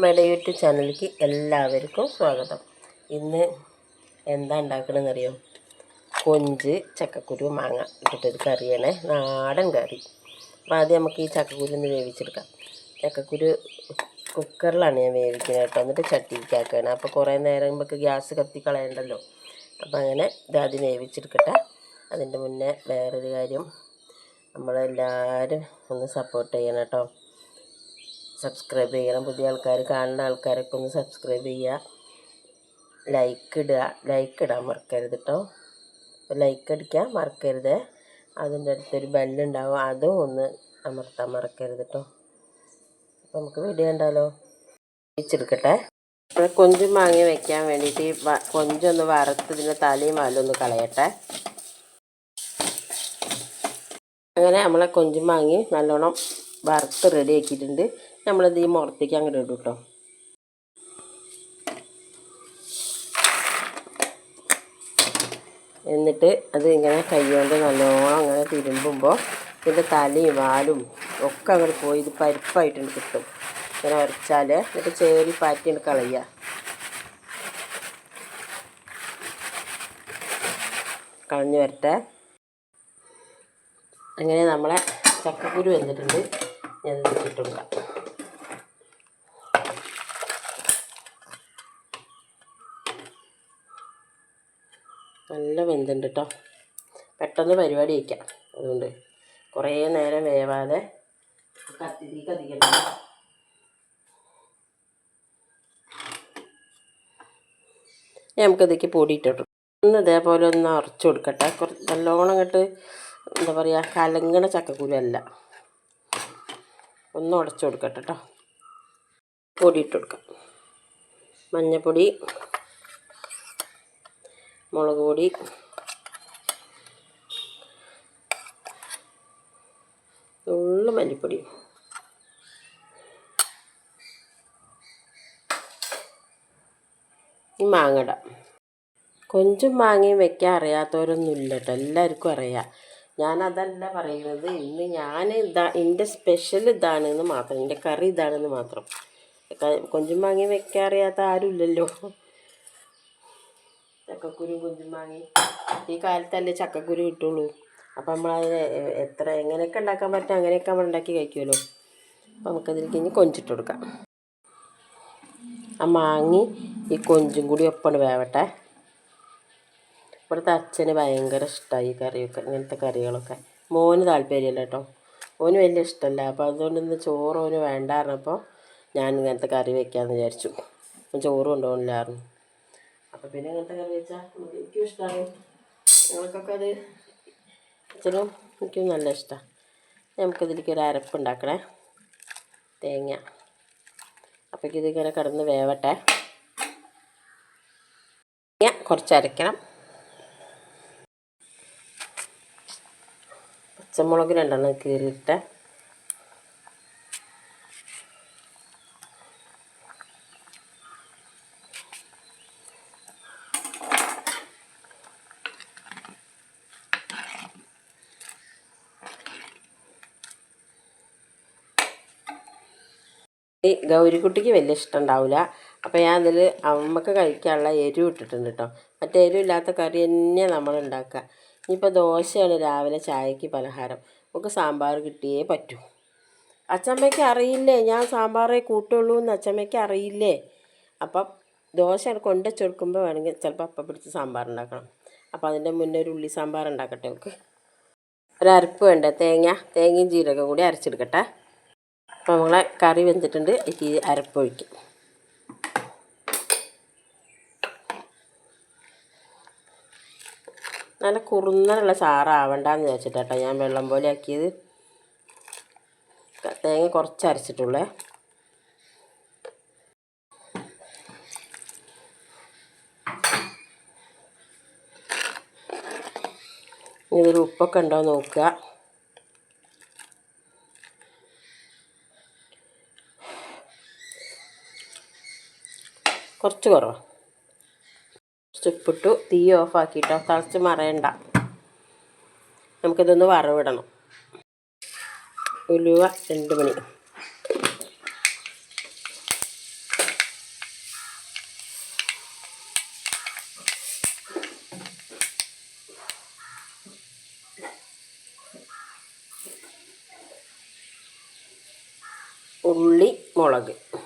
നമ്മുടെ യൂട്യൂബ് ചാനലിലേക്ക് എല്ലാവർക്കും സ്വാഗതം. ഇന്ന് എന്താ ഉണ്ടാക്കണമെന്നറിയോ കൊഞ്ച് ചക്കക്കുരു മാങ്ങ ഇട്ടിട്ടൊരു കറിയാണ്. നാടൻ കറി. അപ്പോൾ ആദ്യം നമുക്ക് ഈ ചക്കക്കുരു ഒന്ന് വേവിച്ചെടുക്കാം. ചക്കക്കുരു കുക്കറിലാണ് ഞാൻ വേവിക്കുന്നത് കേട്ടോ. എന്നിട്ട് ചട്ടിക്കാക്കുകയാണ് അപ്പോൾ കുറേ നേരം നമുക്ക് ഗ്യാസ് കത്തി കളയണ്ടല്ലോ. അപ്പോൾ അങ്ങനെ ഇതാദ്യം വേവിച്ചെടുക്കട്ടെ. അതിന്റെ മുന്നേ വേറൊരു കാര്യം. നമ്മളെല്ലാവരും ഒന്ന് സപ്പോർട്ട് ചെയ്യണം കേട്ടോ. സബ്സ്ക്രൈബ് ചെയ്യണം. പുതിയ ആൾക്കാർ കാണുന്ന ആൾക്കാരൊക്കെ ഒന്ന് സബ്സ്ക്രൈബ് ചെയ്യുക ലൈക്ക് ഇടുക. ലൈക്ക് ഇടാൻ മറക്കരുത് കേട്ടോ ലൈക്ക് അടിക്കാൻ മറക്കരുത്. അതിന്റെ അടുത്തൊരു ബെല്ലുണ്ടാവും അതും ഒന്ന് അമർത്താൻ മറക്കരുത് കേട്ടോ അപ്പോൾ നമുക്ക് വീഡിയോ ഉണ്ടല്ലോ വെച്ചെടുക്കട്ടെ. അപ്പോൾ കൊഞ്ചും മാങ്ങി വെക്കാൻ വേണ്ടിയിട്ട് കൊഞ്ചൊന്ന് വറുത്ത് ഇതിന്റെ തലയും അല്ല ഒന്ന് കളയട്ടെ. അങ്ങനെ നമ്മളെ കൊഞ്ചും മാങ്ങി നല്ലോണം വറുത്ത് റെഡി ആക്കിയിട്ടുണ്ട്. നമ്മളിത് ഈ മുറത്തേക്ക് അങ്ങോട്ട് ഇടും കേട്ടോ എന്നിട്ട് അത് ഇങ്ങനെ കൈകൊണ്ട് നല്ലോണം അങ്ങനെ തിരുമ്പുമ്പോൾ ഇതിന്റെ തലയും വാലും ഒക്കെ അങ്ങോട്ട് പോയി ഇത് പരിപ്പായിട്ടുണ്ട് കിട്ടും. ഇങ്ങനെ ഉരച്ചാൽ എന്നിട്ട് ചേരി പാറ്റിയാണ് കളയുക കളഞ്ഞു വരട്ടെ. അങ്ങനെ നമ്മളെ ചക്കക്കുരു വന്നിട്ടുണ്ട് ഞാൻ ഇട്ട് കൊടുക്കാം നല്ല വെന്തുണ്ട് കേട്ടോ പെട്ടെന്ന് പരിപാടി വയ്ക്കാം അതുകൊണ്ട് കുറേ നേരം വേവാതെ കത്തിരി കത്തിക്കണം നമുക്കിതൊക്കെ പൊടിയിട്ടിട്ടു ഒന്ന് ഇതേപോലെ ഒന്ന് അറച്ചു കൊടുക്കട്ടെ. കുറച്ച് നല്ലോണം അങ്ങോട്ട് എന്താ പറയുക കലങ്ങണ ചക്കക്കുരു അല്ല ഒന്ന് ഉടച്ചു കൊടുക്കട്ടെ കേട്ടോ പൊടി ഇട്ട് കൊടുക്കാം. മഞ്ഞൾപ്പൊടി മുളക് പൊടി. ഉള്ളു മല്ലിപ്പൊടി. ഈ മാങ്ങട. കൊഞ്ചും മാങ്ങയും വെക്കാൻ അറിയാത്തവരൊന്നും ഇല്ല കേട്ടോ എല്ലാവർക്കും അറിയാം. ഞാനതല്ല പറയുന്നത്. ഇന്ന് ഞാൻ ഇതാ എന്റെ സ്പെഷ്യൽ ഇതാണെന്ന് മാത്രം. എന്റെ കറി ഇതാണെന്ന് മാത്രം. കൊഞ്ചും മാങ്ങയും വെക്കാൻ അറിയാത്ത ആരും ഇല്ലല്ലോ ചക്കക്കുരു കുഞ്ഞും വാങ്ങി ഈ കാലത്തല്ലേ ചക്കക്കുരു കിട്ടുള്ളൂ. അപ്പം നമ്മളത് എത്ര എങ്ങനെയൊക്കെ ഉണ്ടാക്കാൻ പറ്റും അങ്ങനെയൊക്കെ നമ്മൾ ഉണ്ടാക്കി കഴിക്കുമല്ലോ. അപ്പം നമുക്കതിലേക്ക് ഇനി കൊഞ്ചിട്ട് കൊടുക്കാം. ആ മാങ്ങി ഈ കൊഞ്ചും കൂടി ഒപ്പണ് വേവട്ടെ. ഇവിടുത്തെ അച്ഛന് ഭയങ്കര ഇഷ്ടമായി ഈ കറിയൊക്കെ ഇങ്ങനത്തെ കറികളൊക്കെ. മോന് താല്പര്യമില്ല കേട്ടോ. മോന് വലിയ ഇഷ്ടമല്ല. അപ്പോൾ അതുകൊണ്ട് ഇന്ന് ചോറ് ഓന് വേണ്ടായിരുന്നപ്പോൾ ഞാൻ ഇങ്ങനത്തെ കറി വെക്കാമെന്ന് വിചാരിച്ചു. ചോറ് കൊണ്ടുപോകണില്ലായിരുന്നു അപ്പോൾ പിന്നെ അങ്ങനത്തെ കറി വെച്ചാൽ എനിക്കും ഇഷ്ടമാണ് ഞങ്ങൾക്കൊക്കെ അത് അച്ഛനും എനിക്കും നല്ല ഇഷ്ടമാണ് നമുക്കിതിലേക്ക് ഒരു അരപ്പ് ഉണ്ടാക്കണേ. തേങ്ങ. അപ്പോഴേക്കും ഇതിങ്ങനെ കിടന്ന് വേവട്ടെ. തേങ്ങ കുറച്ച് അരയ്ക്കണം. പച്ചമുളക് രണ്ടെണ്ണം കീറിയിട്ട് ഗൗരിക്കുട്ടിക്ക് വലിയ ഇഷ്ടം ഉണ്ടാവില്ല അപ്പോൾ ഞാൻ അതിൽ അമ്മയ്ക്ക് കഴിക്കാനുള്ള എരിവ് ഇട്ടിട്ടുണ്ട് കേട്ടോ മറ്റേ എരിവില്ലാത്ത കറി തന്നെ നമ്മൾ ഉണ്ടാക്കുക. ഇനിയിപ്പോൾ ദോശയാണ് രാവിലെ ചായക്ക് പലഹാരം. നമുക്ക് സാമ്പാർ കിട്ടിയേ പറ്റൂ. അച്ചമ്മയ്ക്ക് അറിയില്ലേ? ഞാൻ സാമ്പാറേ കൂട്ടുള്ളൂ എന്ന് അച്ചമ്മയ്ക്ക് അറിയില്ലേ? അപ്പം ദോശ കൊണ്ട ചുരുക്കുമ്പോൾ വേണമെങ്കിൽ ചിലപ്പോൾ അപ്പം പിടിച്ച് സാമ്പാർ ഉണ്ടാക്കണം. അപ്പോൾ അതിന്റെ മുന്നേ ഒരു ഉള്ളി സാമ്പാർ ഉണ്ടാക്കട്ടെ നമുക്ക് ഒരു അരപ്പ് വേണ്ട? തേങ്ങ തേങ്ങയും ജീരകം കൂടി അരച്ചെടുക്കട്ടെ. അപ്പോൾ നമ്മളെ കറി വെന്തിട്ടുണ്ട്. ഈ അരപ്പൊഴിക്കും നല്ല കുറുന്നനുള്ള ചാറാവണ്ടെന്ന് വിചാരിച്ചിട്ടാട്ടോ ഞാൻ വെള്ളം പോലെ ആക്കിയത്. തേങ്ങ കുറച്ച് അരച്ചിട്ടുള്ളേ. ഇതൊരു ഉപ്പൊക്കെ ഉണ്ടോ നോക്കുക. കുറച്ച് കുറവാ. കുറച്ച് ഉപ്പിട്ടു തീ ഓഫാക്കിയിട്ടോ തിളച്ച് മറയണ്ട. നമുക്കിതൊന്ന് വറവിടണം. ഉലുവ രണ്ട് മണി. ഉള്ളി മുളക്.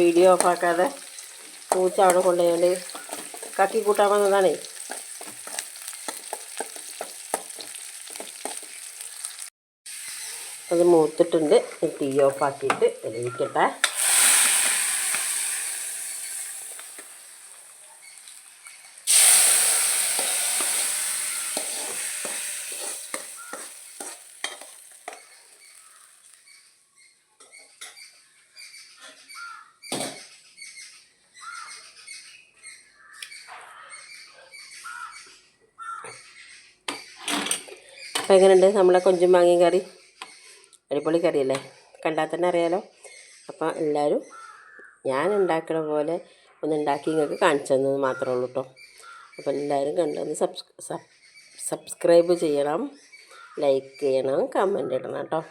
വീഡിയോ ഓഫാക്കാതെ പൂച്ച അവിടെ കൊണ്ടുപോയി കക്കി കൂട്ടാൻ വന്നതാണേ. അത് മൂത്തിട്ടുണ്ട്. തീ ഓഫാക്കിയിട്ട് വെളിയിക്കട്ടെ അപ്പം എങ്ങനെയുണ്ട്? നമ്മളെ കൊഞ്ചും മാങ്ങയും കറി? അടിപൊളി കറിയല്ലേ? കണ്ടാൽ തന്നെ അറിയാലോ. അപ്പം എല്ലാവരും ഞാൻ ഉണ്ടാക്കണ പോലെ ഒന്ന് ഉണ്ടാക്കി നിങ്ങൾക്ക് കാണിച്ചു തന്നത് മാത്രമേ ഉള്ളൂ കേട്ടോ. അപ്പം എല്ലാവരും കണ്ടൊന്ന് സബ്സ് സബ്സ്ക്രൈബ് ചെയ്യണം. ലൈക്ക് ചെയ്യണം. കമന്റ് ഇടണം കേട്ടോ.